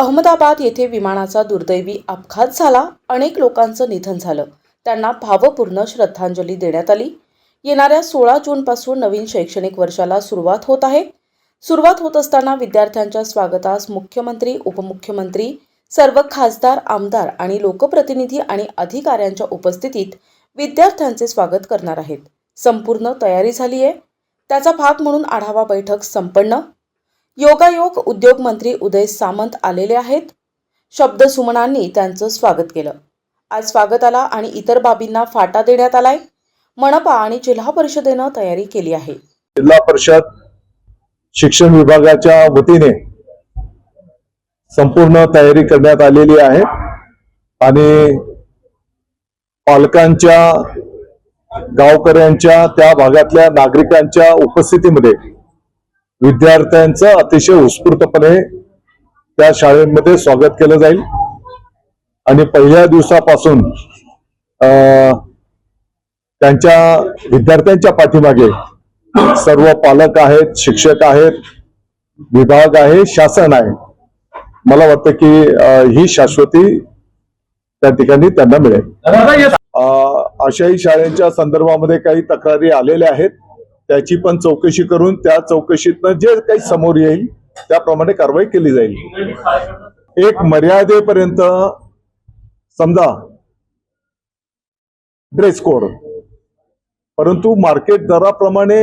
अहमदाबाद येथे विमानाचा दुर्दैवी अपघात झाला. अनेक लोकांचं निधन झालं. त्यांना भावपूर्ण श्रद्धांजली देण्यात आली. येणाऱ्या सोळा जूनपासून नवीन शैक्षणिक वर्षाला सुरुवात होत आहे. सुरुवात होत असताना विद्यार्थ्यांच्या स्वागतास मुख्यमंत्री उपमुख्यमंत्री सर्व खासदार आमदार आणि लोकप्रतिनिधी आणि अधिकाऱ्यांच्या उपस्थितीत विद्यार्थ्यांचे स्वागत करणार आहेत. संपूर्ण तयारी झाली आहे त्याचा भाग म्हणून आढावा बैठक संपन्न. योगायोग उद्योग मंत्री उदय सामंत आलेले आहेत. शब्दसुमनांनी त्यांचं स्वागत केलं. आज स्वागताला आणि इतर बाबींना फाटा देण्यात आलाय. मनपा आणि जिल्हा परिषदेनं तयारी केली आहे. जिल्हा परिषद शिक्षण विभागाच्या वतीने संपूर्ण तयारी करण्यात आलेली आहे. आणि पालकांच्या गावकऱ्यांच्या त्या भागातल्या नागरिकांच्या उपस्थितीमध्ये विद्यार्थ्यांचं अतिशय उत्स्फूर्तपणे त्या शाळेमध्ये स्वागत केलं जाईल. आणि पहिल्या दिवसापासून अं, त्यांच्या विद्यार्थ्यांच्या पाठीमागे सर्व पालक आहेत शिक्षक आहेत विभाग आहे शासन आहे. मला वाटतं की ही शाश्वती त्या ठिकाणी त्यांना मिळेल. अ, आशाही शाळेच्या संदर्भामध्ये काही तक्रारी आलेल्या आहेत. त्याची पण चौकशी करून त्या चौकशीतनं जे काही समोर येईल त्याप्रमाणे कारवाई केली जाईल. एक मर्यादेपर्यंत समजा ड्रेस कोड परंतु मार्केट दराप्रमाणे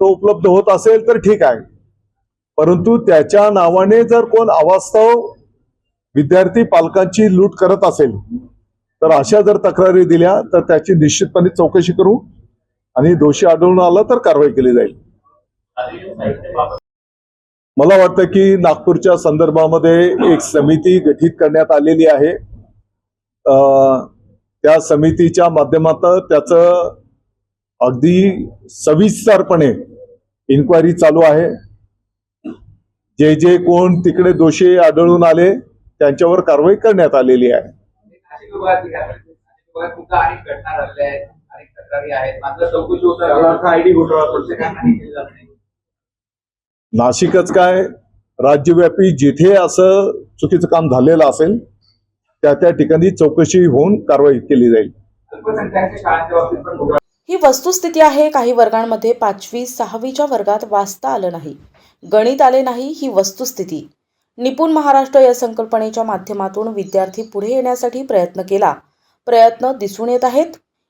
तो उपलब्ध होत असेल तर ठीक आहे. परंतु त्याच्या नावाने जर कोण अवास्तव विद्यार्थी पालकांची लूट करत असेल तर अशा जर तक्रारी दिल्या तर त्याची निश्चितपणे चौकशी करू. आणि दोषी आढळून आला तर कारवाई केली जाईल. मला वाटतं की नागपूरच्या संदर्भामध्ये एक समिती गठीत करण्यात आलेली आहे. अं, त्या समितीच्या माध्यमातून त्याचं अगदी सविस्तरपणे इन्क्वायरी चालू आहे. जे जे कोण तिकडे दोषी आढळून आले त्यांच्यावर कारवाई करण्यात आलेली आहे. हे नाशिकच काय? राज्यव्यापी जिथे असं चुकीचं काम झालेलं असेल त्या त्या ठिकाणी चौकशी होऊन कारवाई केली जाईल. ही वस्तुस्थिती आहे. काही वर्गांमध्ये पाचवी सहावीच्या वर्गात वाचता आलं नाही. गणित आले नाही ही वस्तुस्थिती. निपुण महाराष्ट्र या संकल्पनेच्या माध्यमातून विद्यार्थी पुढे येण्यासाठी प्रयत्न केला. प्रयत्न दिसून येत आहेत.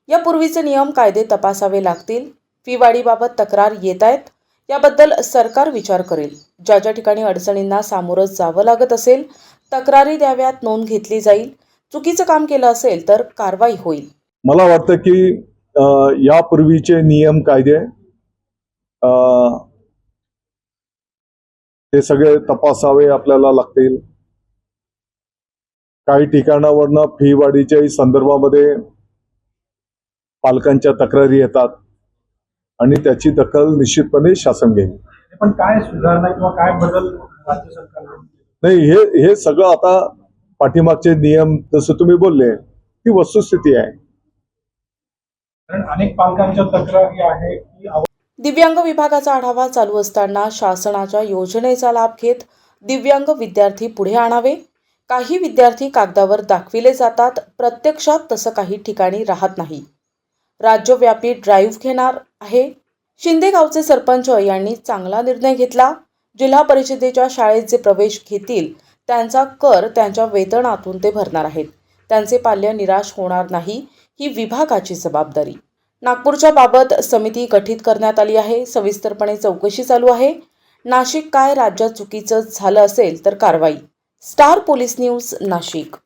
यापूर्वीचे नियम कायदे तपासावे लागतील. फी वाढीबाबत तक्रार येत आहेत. याबद्दल सरकार विचार करेल. ज्या ज्या ठिकाणी अडचणींना सामोरं जावं लागत असेल तक्रारी द्याव्यात नोंद घेतली जाईल. चुकीचं काम केलं असेल तर कारवाई होईल. मला वाटतं की यापूर्वीचे नियम कायदे अं, ते सगळे तपासावे आपल्याला लागतील. काही ठिकाणावरनं फी वाढीच्याही संदर्भामध्ये पालकांच्या तक्रारी येतात आणि त्याची दखल निश्चितपणे शासन घेईल. पण काय सुधारणा किंवा काय बदल राज्य सरकारने नाही हे हे सगळं आता पाठीमागचे नियम जसं तुम्ही बोलले ही वस्तुस्थिती आहे. कारण अनेक पालकांच्या तक्रारी आहे की दिव्यांग विभागाचा आढावा चालू असताना शासनाच्या योजनेचा लाभ घेत दिव्यांग विद्यार्थी पुढे आणावे. काही विद्यार्थी कागदावर दाखविले जातात. प्रत्यक्षात तसं काही ठिकाणी राहत नाही. राज्यव्यापी ड्राईव्ह घेणार आहे. शिंदे गावचे सरपंच यांनी चांगला निर्णय घेतला. जिल्हा परिषदेच्या शाळेत जे प्रवेश घेतील त्यांचा कर त्यांच्या वेतनातून ते भरणार आहेत. त्यांचे पाल्य निराश होणार नाही ही विभागाची जबाबदारी. नागपूरच्या बाबत समिती गठीत करण्यात आली आहे. सविस्तरपणे चौकशी चालू आहे. नाशिक काय राज्यात चुकीचं झालं असेल तर कारवाई. Star police news Nashik.